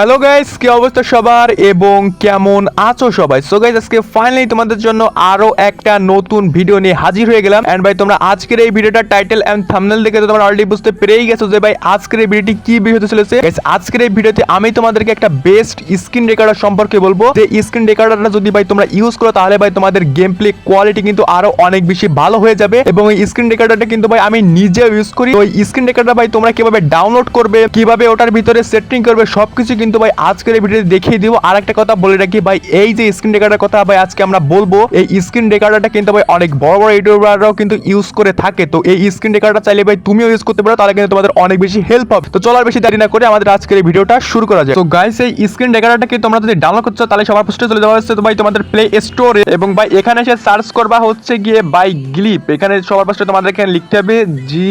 Hello guys কি অবস্থা সবার এবং কেমন আছো সবাই? সো গাইস আজকে ফাইনালি তোমাদের জন্য আরও একটা নতুন ভিডিও নিয়ে হাজির হয়ে গেলাম। এন্ড ভাই, তোমরা আজকের এই ভিডিওটার টাইটেল এন্ড থাম্বনেল দেখে তো তোমরা অলরেডি বুঝতে পেরেই গেছো যে ভাই, আজকের এই ভিডিওটি কি হতে চলেছে? গাইস আজকের এই ভিডিওতে আমি তোমাদেরকে একটা বেস্ট স্ক্রিন রেকর্ডার সম্পর্কে বলব। যে স্ক্রিন রেকর্ডারটা যদি ভাই তোমরা ইউজ করো, তাহলে ভাই তোমাদের গেম প্লে কোয়ালিটি কিন্তু আরও অনেক বেশি ভালো হয়ে যাবে। এবং এই স্ক্রিন রেকর্ডারটা কিন্তু ভাই আমি নিজেও ইউজ করি। ওই স্ক্রিন রেকর্ডার ভাই তোমরা কীভাবে ডাউনলোড করবে, কীভাবে ওটার ভিতরে সেটিং করবে, সবকিছু কিন্তু ভাই, আজকের এই ভিডিওতে দেখিয়ে দিব আর একটা কথা বলে রাখি ভাই, এই যে স্ক্রিন রেকর্ডার কথা ভাই, আজকে আমরা বলব, এই স্ক্রিন রেকর্ডারটা কিন্তু ভাই অনেক বড় বড় ইউটিউবাররাও কিন্তু ইউজ করে থাকে। তো এই স্ক্রিন রেকর্ডার চাইলে ভাই, তুমিও ইউজ করতে পারো, তাহলে কিন্তু তোমাদের অনেক বেশি হেল্প হবে। তো চলার বেশি দেরি না করে আমাদের আজকের এই ভিডিওটা শুরু করা যায় তো গাইস এই স্ক্রিন রেকর্ডারটা কি তোমরা যদি ডাউনলোড করছ, তাহলে সবার ফার্স্টে চলে যাওয়া হচ্ছে তো ভাই তোমাদের প্লে স্টোরে এবং ভাই, এখানে এসে সার্চ করবা হচ্ছে গিয়ে বাই গ্লিপ এখানে সবার ফার্স্টে তোমাদের এখানে লিখতে হবে জি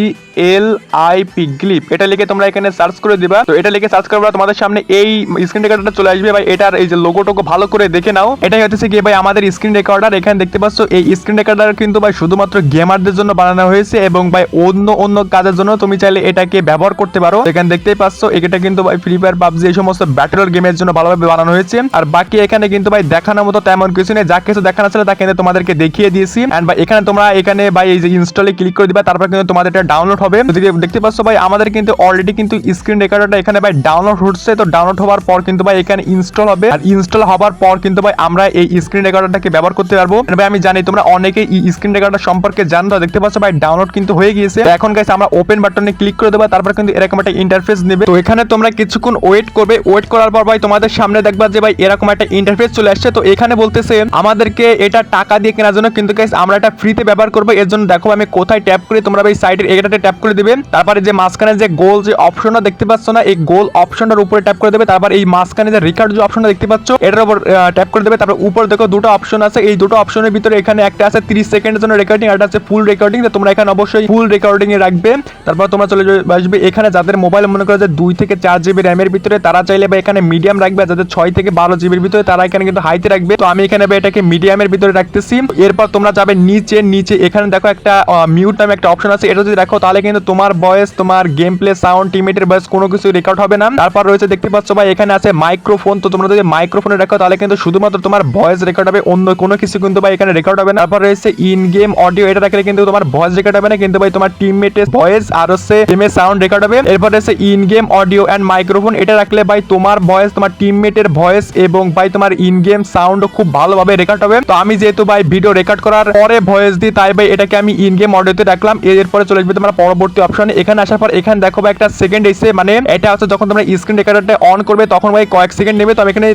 এল আই পি গ্লিপ এটা লিখে তোমরা এখানে সার্চ করে দিবা। তো এটা লিখে সার্চ করবা তোমাদের সামনে এই স্ক্রিন রেকর্ডারটা চলে আসবে ভাই। এটার এই যে লোগো ভালো করে দেখে নাও। এটাই হচ্ছে গিয়ে ভাই আমাদের স্ক্রিন রেকর্ডার এখানে দেখতে পাচ্ছ, এই স্ক্রিন রেকর্ডার কিন্তু ভাই শুধুমাত্র গেমারদের জন্য বানানো হয়েছে এবং ভাই অন্য অন্য কাজের জন্য তুমি চাইলে এটাকে ব্যবহার করতে পারো। এখানে দেখতেই পাচ্ছ, এটা কিন্তু ভাই ফ্রি ফায়ার পাবজি এই সমস্ত ব্যাটল গেমের জন্য ভালোভাবে বানানো হয়েছে। আর বাকি এখানে কিন্তু ভাই দেখানোর মতো তেমন কিছু নেই। যা কিছু দেখানো ছিল তা কিন্তু তোমাদেরকে দেখিয়ে দিয়েছি। এন্ড ভাই এখানে তোমরা এখানে ভাই এই যে ইনস্টলে ক্লিক করে দিবা, তারপর কিন্তু তোমাদের এটা ডাউনলোড হবে। যদি দেখতে পাচ্ছ ভাই, আমাদের কিন্তু অলরেডি কিন্তু স্ক্রিন রেকর্ডারটা এখানে ভাই ডাউনলোড হচ্ছে। তো ডাউনলোড হওয়ার পর কিন্তু ভাই এখানে ইনস্টল হবে। আর ইনস্টল হওয়ার পর কিন্তু ভাই আমরা এই স্ক্রিন রেকর্ডারটাকে ব্যবহার করতে পারব। ভাই আমি জানি তোমরা অনেকেই এই স্ক্রিন রেকর্ডার সম্পর্কে জানো দেখতে পাচ্ছ ভাই ডাউনলোড কিন্তু হয়ে গিয়েছে। এখন গাইস আমরা ওপেন বাটনে ক্লিক করে দেবো, তারপর কিন্তু এরকম একটা ইন্টারফেস নেবে। তো এখানে তোমরা কিছুক্ষণ ওয়েট করবে। ওয়েট করার পর ভাই তোমাদের সামনে দেখবা যে ভাই এরকম একটা ইন্টারফেস চলে আসছে। তো এখানে বলতেছে, আমাদেরকে এটা টাকা দিয়ে কেনার জন্য কিন্তু গাইস আমরা এটা ফ্রিতে ব্যবহার করব। এর জন্য দেখো আমি কোথায় ট্যাপ করি, তোমরা ভাই সাইডের এটাতে ট্যাপ করে দিবে। তারপরে যে মাঝখানে যে গোল যে অপশনটা দেখতে পাচ্ছ না, এই গোল অপশনটার উপরে ট্যাপ করে দেবে। তারপর এই মাঝখানে যে রিকার্ড যে অপশনটা দেখতে পাচ্ছ, এটার উপর ট্যাপ করে দেবে। তারপর উপর দেখো দুটো অপশন আছে। এই দুটো অপশনের ভিতরে এখানে একটা আছে 30 সেকেন্ডের জন্য রেকর্ডিং একটা আছে ফুল রেকর্ডিং তোমরা এখানে অবশ্যই ফুল রেকর্ডিং এ রাখবে। তারপর তোমরা চলে আসবে এখানে যাদের মোবাইল মনে করো যে দুই থেকে চার জিবি র্যামের ভিতরে, তারা চাইলে বা এখানে মিডিয়াম রাখবে যাদের ছয় থেকে বারো জিবির ভিতরে, তারা এখানে কিন্তু হাইতে রাখবে। তো আমি এখানে এটাকে মিডিয়ামের ভিতরে রাখতেছি। এরপর তোমরা যাবে নিচে নিচে এখানে দেখো একটা মিউট নামে একটা অপশন আছে। এটা যদি রাখো তাহলে কিন্তু তোমার ভয়েস তোমার গেম প্লে সাউন্ড টিমেটের ভয়েস কোনো কিছু রেকর্ড হবে না। তারপর রয়েছে দেখতে পাচ্ছ ভাই, এখানে আছে মাইক্রোফোন তো তোমরা যদি মাইক্রোফোনে রাখো, তাহলে কিন্তু শুধুমাত্র তোমার ভয়েস রেকর্ড হবে, অন্য কোনো কিছু কিন্তু ভাই এখানে রেকর্ড হবে না। তারপর রয়েছে ইন গেম অডিও এটা রাখলে কিন্তু তোমার ভয়েস রেকর্ড হবে না, কিন্তু ভাই তোমার টিমমেটের ভয়েস আর হচ্ছে গেমের সাউন্ড রেকর্ড হবে। এরপর রয়েছে in game audio and microphone এটা রাখলে ভাই তোমার ভয়েস তোমার টিমমেটের ভয়েস এবং ভাই তোমার ইন গেম সাউন্ড খুব ভালোভাবে রেকর্ড হবে। তো আমি যেহেতু ভাই ভিডিও রেকর্ড করার পরে ভয়েস দিই, তাই ভাই এটাকে আমি ইন গেম অডিওতে রাখলাম। এরপরে চলে আসবে তোমার পরবর্তী অপশন এখানে আসার পর এখানে দেখো ভাই একটা সেকেন্ড এসে মানে এটা হচ্ছে যখন তোমরা স্ক্রিন রেকর্ডারটা অন করবে, তখন ভাই কয়েক সেকেন্ড নেবে তো আমি এখানে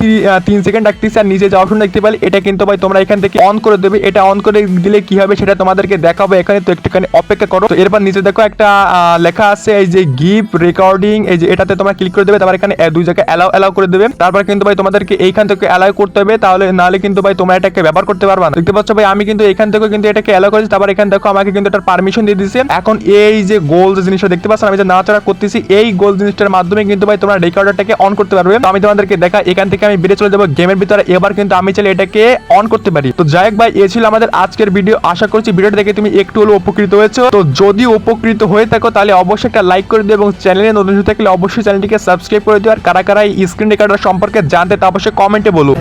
তিন সেকেন্ড রাখতেছি আর নিচে যে অপশন দেখতে পাই এটা কিন্তু ভাই তোমরা এখান থেকে অন করে দেবে। এটা অন করে দিলে কি হবে সেটা তোমাদেরকে দেখাবো এখানে। তো একটুখানি অপেক্ষা করো। তো এরপর নিচে দেখো একটা লেখা আছে, এই যে গিফট রেকর্ডিং এই যে এটাতে তোমরা ক্লিক করে দেবে, তারপর এখানে দুই জায়গায় অ্যালাউ অ্যালাউ করে দেবে। তারপর কিন্তু ভাই তোমাদেরকে এইখান থেকে অ্যালাউ করতে হবে, তাহলে নাহলে কিন্তু ভাই তোমরা এটাকে ব্যবহার করতে পারবা না। দেখতে পাচ্ছ ভাই, আমি কিন্তু এখান থেকে কিন্তু এটাকে অ্যালাউ করেছি। তারপর এখানে দেখো, আমাকে কিন্তু এটার পারমিশন দিয়ে দিয়েছে এখন এই যে গোল জিনিসটা দেখতে পাচ্ছ, আমি যে নাড়াচাড়া করতেছি, এই গোল জিনিসটার মাধ্যমে কিন্তু ভাই তোমরা রেকর্ডারটাকে অন করতে পারবে তো আমি তোমাদেরকে দেখা এখান থেকে আমি বেরিয়ে চলে যাব গেমের ভিতরে। এবার কিন্তু আমি চাইলে এটাকে অন করতে পারি। তো যাই হোক ভাই, এ ছিল আমাদের আজকের ভিডিও। আশা করছি ভিডিওটা দেখে তুমি একটু হলেও উপকৃত হয়েছো। তো যদি উপকৃত হয়ে থাকো, তাহলে অবশ্যই একটা লাইক করে দিও এবং চ্যানেলে নতুন হয়ে থাকলে অবশ্যই চ্যানেলটিকে সাবস্ক্রাইব করে দিও। আর কারা কারা এই স্ক্রিন রেকর্ডার সম্পর্কে জানতে, তা অবশ্যই কমেন্টে বলো।